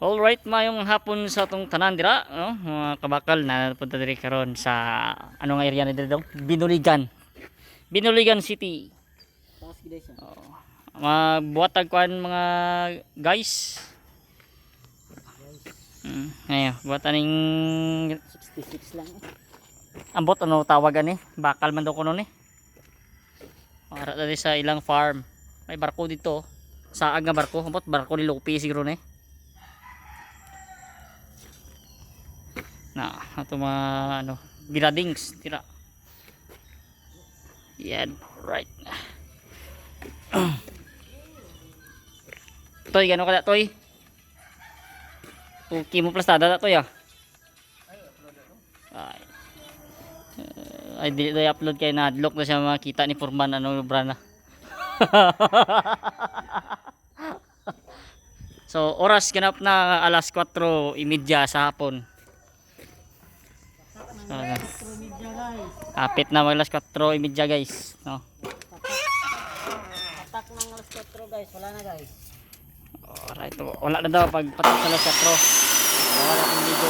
Alright, mayong hapon sa tong tanan dira, no? Mga kabakal na punta diri karon sa ano nga area ni diri? Binuligan. Binuligan City. Gid siya. Magbuhatag kuan mga guys. Mm, ngayon, buhatan ning 66 lang eh. ambot ano tawag ani? Bakal man daw kuno ni. Para dali sa ilang farm. May barko dito. Saag nga barko, ambot barko ni Lupi siguro ni. Na, ato mga ano, biradings, tira. Yan, right. toy, gano'n ka na, toy? Okay mo plastada na, toy, ah. Ay. Uh, ay, dili tayo upload kay na adlock na siya makita ni Furman ano brana. so, oras ganap na alas 4:30 sa hapon. Kapit na mag alas 4:30 guys, no. Atak ng alas 4 guys. Wala na guys. Alright, wala na daw pag patak sa alas 4. Wala na kang ligo.